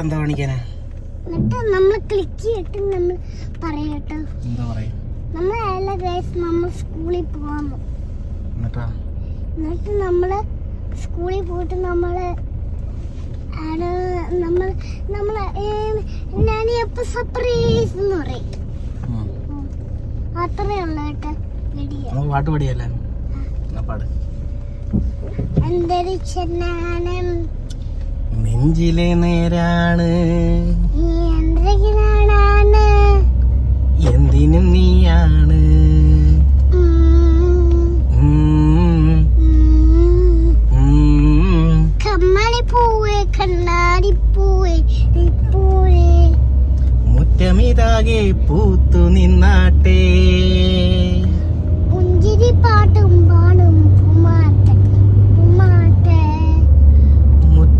എന്നിട്ട് എന്താ കാണിക്കാനാ? എന്നിട്ട് നമ്മൾ ക്ലിക്ക് ചെയ്തിട്ട് നമ്മൾ പറയട്ടോ എന്താ പറയാ? നമ്മൾ എല്ലാ ഗൈസ് നമ്മൾ സ്കൂളിൽ പോകാൻ പോകും എന്നിട്ടാ? എന്നിട്ട് നമ്മൾ സ്കൂളിൽ പോയിട്ട് നമ്മൾ ആണ് നമ്മൾ നമ്മൾ ഞാൻ എപ്പോൾ സർപ്രൈസ് എന്ന് പറയും. അത്രേ ഉള്ളു കേട്ടോ പാട്ട് പാടിയല്ലേ? പാട്. അന്തരിച്ചനാനം നെഞ്ചിലെ നേരാണ്. എന്തിനും നീയാണ്. മുറ്റമിതാകെ പൂത്തു നിന്നാട്ടെ. പുഞ്ചിരി പാട്ടും പാടും പൂമാട്ടെ പൂമാട്ടെ മുറ്റമിതാകെ പിന്നെന്ത് ഞാനായിട്ട് പാടിയേ എന്നാ പിന്നെ മുറ്റം മാടിയെന്ന്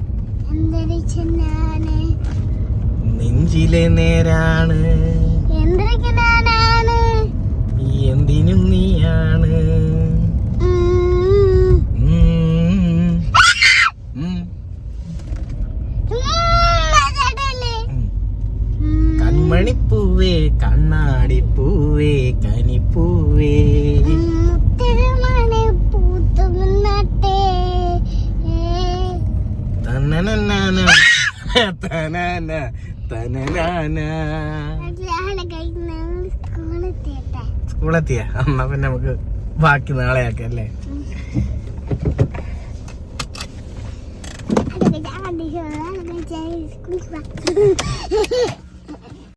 നെഞ്ചിലെ നേരാണ്. നീ എന്തിനും നീയാണ്. കൺമണിപ്പൂവേ കണ്ണാടിപ്പൂവേ കനിപ്പൂവേ. സ്കൂളെത്തിയ. എന്നാ പിന്നെ നമുക്ക് ബാക്കി നാളെ ആക്കാം അല്ലേ? സ്കൂളിൽ